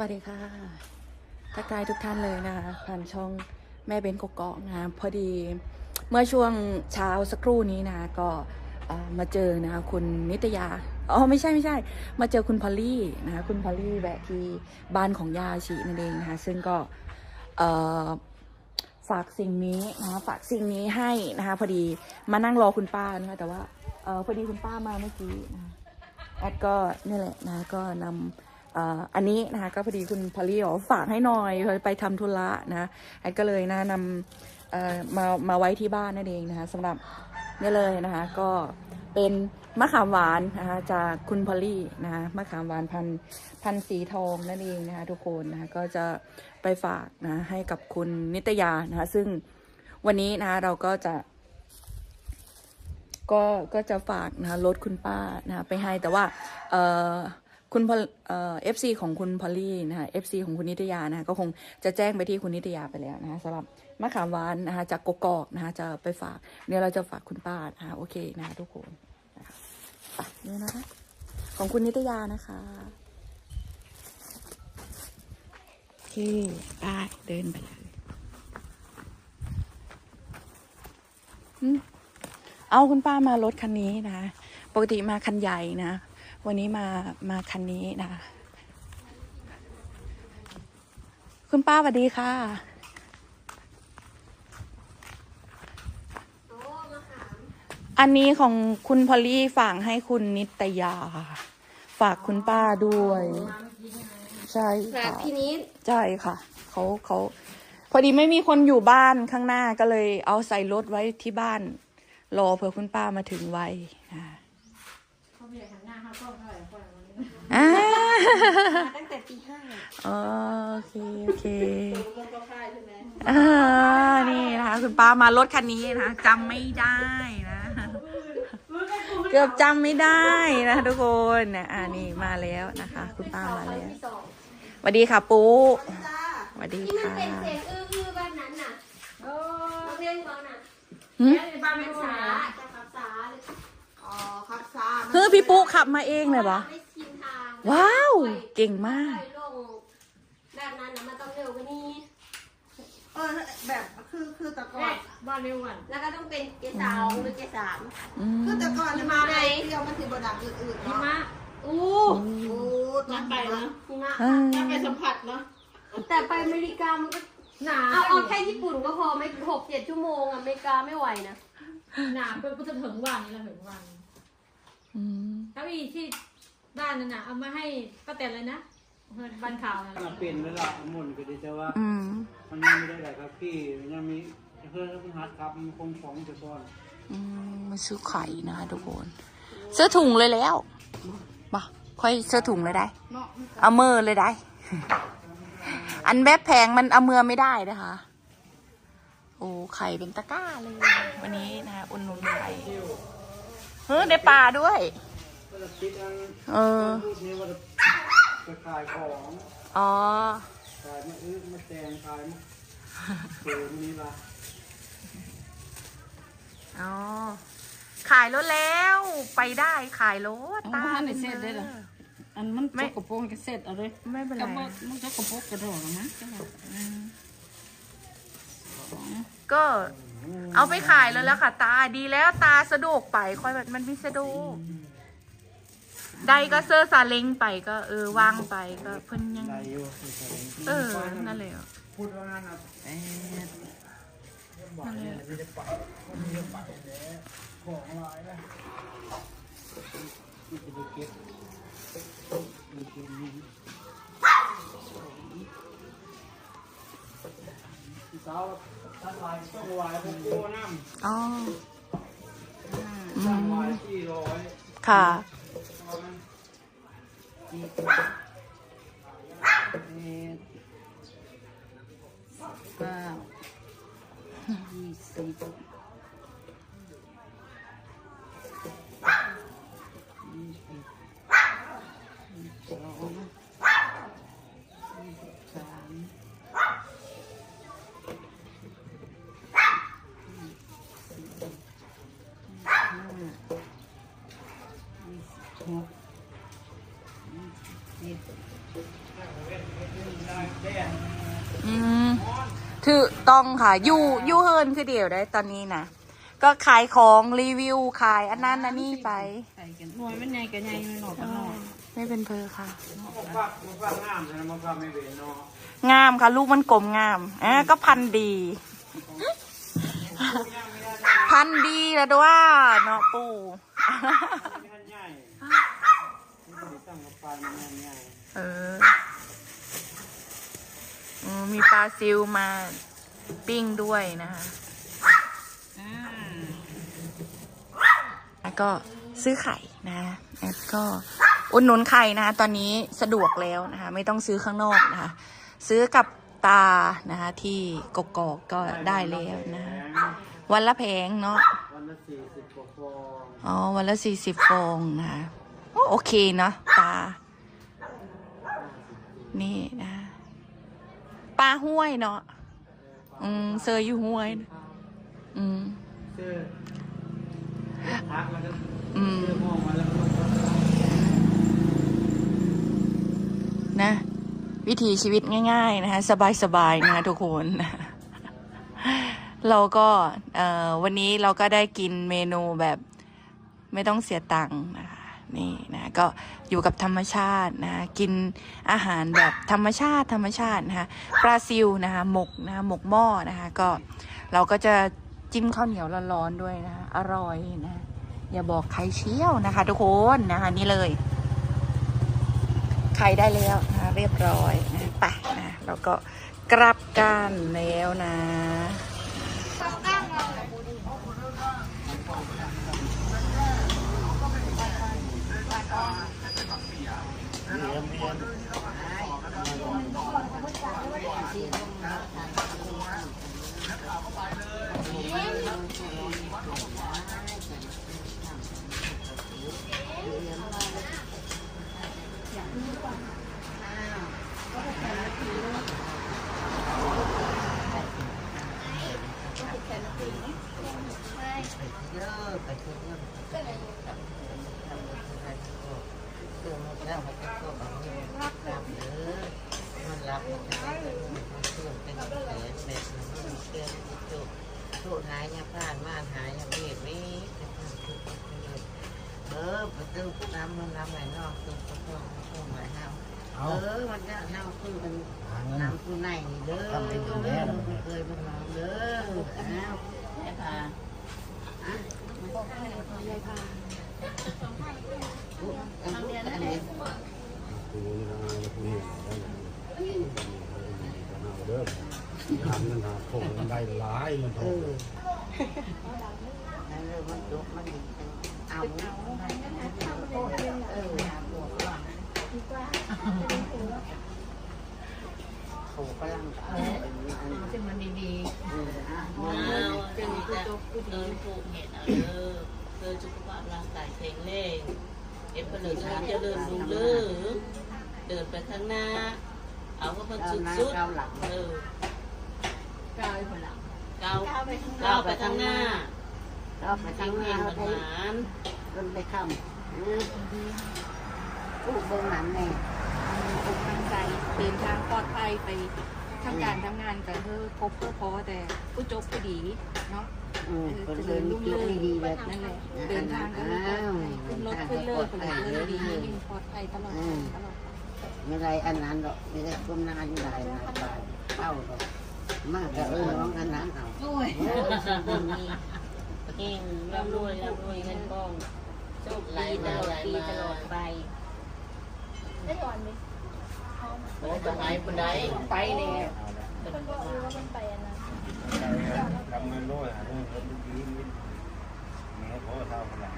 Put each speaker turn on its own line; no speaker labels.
วัสดีค่ะทักทายทุกท่านเลยนะคะผ่านช่องแม่เบนกกอกนะคะพอดีเมื่อช่วงเช้าสักครู่นี้นะก็มาเจอนะคะคุณนิตยาอ๋อไม่ใช่ไม่ใช่ มาเจอคุณพอลลี่นะคะคุณพอลลี่แวะที่บ้านของยาชีนั่นเองนะคะซึ่งก็ฝากสิ่งนี้นะฝากสิ่งนี้ให้นะคะพอดีมานั่งรอคุณป้านะคะแต่ว่าออพอดีคุณป้ามาเมื่อกี้นะแอดก็นี่แหละนะก็นำ อันนี้นะคะก็พอดีคุณพอลี่บอกฝากให้หน่อยไปทำธุระนะแอดก็เลยนะนำมามาไว้ที่บ้านนั่นเองนะคะสำหรับนี่เลยนะคะ ก็เป็นมะขามหวานนะคะจากคุณพอลี่นะคะมะขามหวานพันพันสีทองนั่นเองนะคะทุกคนนะคะก็จะไปฝากนะให้กับคุณนิตยานะคะซึ่งวันนี้นะคะเราก็จะ ก็ก็จะฝากนะรถคุณป้านะคะไปให้แต่ว่า เอ่อ คุณพอลเอ่อฟซีของคุณพอลลี่นะคะเอฟซีของคุณนิตยานะคะก็คงจะแจ้งไปที่คุณนิตยาไปแล้วนะคะสำหรับมะขามหวานนะคะจากกกอกนะคะจะไปฝากเดี๋ยวเราจะฝากคุณป้านะคะโอเคนะคะทุกคนนะคะนี่นะคะ ของคุณนิตยานะคะโอเคได้เดินไปเลยเอาคุณป้ามารถคันนี้นะปกติมาคันใหญ่นะ วันนี้มามาคันนี้นะคุณป้าสวัสดีค่ะอันนี้ของคุณพอลลี่ฝากให้คุณนิตยาค่ะฝากคุณป้าด้วย ใช่
แบบ
ค่ะ
พี่นิด
ใช่ค่ะ เขาเขาพอดีไม่มีคนอยู่บ้านข้างหน้าก็เลยเอาใส่รถไว้ที่บ้าน รอเผื่อคุณป้ามาถึงไวอ่า
อ่า
ตั้งแต่ตีห้า
โอเค โอเคอ่านี่นะคะ คุณป้ามารถคันนี้นะคะจำไม่ได้นะ เกือบจำไม่ได้นะทุกคนนะอ่านี่มาแล้วนะคะ คุณป้ามาแล้ว
ส
วัสดีค่ะปูสวัสดีค่ะ
ที่มันเป็นเสียงอื้ออื้อแบบนั้นน่ะ
โอ้
เรียนเขาน่ะ
หึ
ยในบ้านไม่
ภา
รู้
ษา
นะ
จะภาษาเลย
อ๋อครับซา
เฮ้ยพี่ปูขับมาเองเลยเหรอ
ไม่ชินทาง
ว้าว เก่งมาก
ค่อยลงแบบนั้นนะมันต้องเร็วกว่านี้
เออแบบคือคือแต่ก่อ
แม่
น
บ้านเร็ววัน
แล้วก็ต้องเป็นเกสองหรือเกสาม
อืม
คือแต่ก่อนเนี่ยมาไหนเดียวมันถือบดังอื่นๆ
หิ
เนาะ
มะ
อู้
โอ้ตอนไปนะ
หิมะ
เออ
ถ้าไปสัมผัสเนาะ
แต่ไปอเมริกามันก็
หนา
เอาเอาแค่ญี่ปุ่นก็พอไม่หกเจ็ดชั่วโมงอเมริกาไม่ไหวนะ
หนาเป็นก็จะถึงวันนี้เราถึงวัน
อืม
ถ้ามีที่บ้านนั่นน่ะเอามาให้ป้าแตนเลยนะบ้านข่าวนั่น
มันเป็นเวลาหมุนก็ดีแต่ว่า
อืม
มันยังไม่ได้หลายครับพี่มันยังมีเพื่อนคุณฮัทครับมันคงฟ้องจะก่อน
อืมมาซื้อไข่นะคะทุกคนเสื้อถุงเลยแล้วมาค่อยเสื้อถุงเลยได้
เนาะ
เอามือเลยได้ อันแบบแพงมันเอามือไม่ได้นะคะ โอ้ไข่เป็นตะกร้าเลย วันนี้นะคะอุ่นนุนไข่ เฮ้ยได้ปลาด้วย
ก็จะคิดอัน
เออ
พูดนี้ว่าจะจะขายของ
อ๋อ
ขายมาอื้อมาแตงขายมาเสือมันนี่ละ
อ๋อ ขายรถแล้ว ไปได้ขายรถ
เอามาให้เสร็จเลยเหรอ อันมัน
ไม่
จกกระโปรงก็เสร็จเอาเลย
ไม่เป็นไร
กระโปรงมันจกกระโปรงกระโดดหรอมั้งใช่ไหม
ก็ เอาไปขายแล้วแล้วค่ะ ตาดีแล้วตาสะดวกไปค่อยแบบมันไม่สะดวกใดก็เซอร์ซาเล้งไปก็ เออวางไปก็เพิ่นยัง
ได้อยู่
เออ นั่นเลยอะ
พูดว่านั่นนะ
เอ๊ะ
นั่นเลยอะ
ของหลายนะมันจะไปเก็บมันเก็บนี่พี่สาว ท่านลายต้องลายพวกโก้น้ำ
อ๋อ
สร้างไว้ที่ร้อย
ค่ะ
ตอนนั้น
อีกเอ๊ะเก้ายี่สิบยี่สิบยี่สิบสองยี่สิบสามห้ายี่สิบหกยี่สิบเจ็ด
ถือต้องค่ะอยู่อยู่เฮินคือเดียวได้ตอนนี้นะก็ขายของรีวิวขายอันนั้นอันนี้ไป
ใส่กันหน่วยมันใหญ่กันใหญ่มันหนอกกันหนอก
ไม่เป็นเพอค่ะ
มันฟักมันฟักงามนะมันฟักไม่เป็นเนาะ
งามค่ะ ลูกมันกลมงามอะก็พันธุ์ดี พันธุ์ดีแล้วด้วยเนาะปู่
ไม่ทันใหญ่ไม่ได้ตั้งกับปลามันใหญ่
เอออื มมีปลาซิวมาปิ้งด้วยนะคะแล้วก็ซื้อไข่นะแล้วก็อุดหนุนไข่นะคะตอนนี้สะดวกแล้วนะคะไม่ต้องซื้อข้างนอกนะคะ ซื้อกับตานะคะที่กกอกก็ได้แล้วนะ
แพ
คะ
ง
วันละแพงเนาะ
วันละสี่สิบกว่าฟอง
อ๋อวันละสี่สิบฟองนะคะโอ้โอเคเนาะตา นี่นะ ปลาห้วยเนาะอืมเซอร์อยู่ห้วย อืม
เสื้อพักแล้วก็
อืม
เสื้อมองมาแล้วก็
นะ วิถีชีวิตง่าย ๆ นะคะสบายๆนะคะทุกคน เราก็เอ่อวันนี้เราก็ได้กินเมนูแบบไม่ต้องเสียตังค์นะคะ นี่นะก็อยู่กับธรรมชาตินะกินอาหารแบบธรรมชาติธรรมชาตินะคะปลาซิวนะคะหมกนะคะหมกหม้อนะคะก็เราก็จะจิ้มข้าวเหนียวร้อนๆด้วยนะคะอร่อยนะอย่าบอกใครเชี่ยวนะคะ ทุกคนนะคะนี่เลยไข่ได้แล้วนะคะเรียบร้อยนะไปนะเราก็กลับกันแล้วนะ
สูต รหายยาผ่านม่านหายยาเบียดนี้เออไปตื้อน้ำมันน้ำไหลนอกตื้อก็ต้องต้องไหลห้าเออมันจะห้าวคือมันน้ำคือในนี่เด้อไม่เคยมันน้ำเด้ออ้าวแม่พาอันนี้อันนี้
ทำนั่น หาคงได้หลายมัน
เอ
ถู
อนั่นเลยมันยกมันเอาเออเขากำลังเอาอัน
มันดี
เอออะ
เอา
มัน
เรื่องนี้จะเดินปลูกเห็ดเอาเด้อสุขภาพร่างกายแข็งแรงเอ็มเปลือกจะเดินลุงเลือเดินไปข้างหน้า เอาก็มันสุดสุดเออ
ก้าวไปคนหลัง
ก้าวก้าวไปข้างหน้า
ก็ไป
เฮ
ทาง
ง
ห
เฮ
น้าง
มัน
ไป
หาน
จนไปค่ำอู้เบื้องหลังแม่
อกตั้งใจเดินทางปลอดภัยไปทำการทำงานกับเธอครบผู้พอแต่ผู้จบผู้ดีเนาะ
อืมคนเดินลุกเลื่อนดีแบบ
นั่นแหละเดินทางก็มีขึ้นรถขึ้นเรือคนเดินดีมีปลอดภัยตลอดตลอด
ไม่ได้อันนั้นหรอกไม่ได้ก้มหน้าอยู่ได้นะบายเข้าหรอก มากแต่เออน้องอันนั้นเอา
โอ้ย
เฮงร่ำรวยร่ำรวยเงินกองโชคดีตลอดปีตลอดไปได้ก่อนไหมโอ้ไปไหนไปไหน
ไปแล้ว
ทำเงินด้วยหาเงินคนดีแม่ขอเท่ากันละ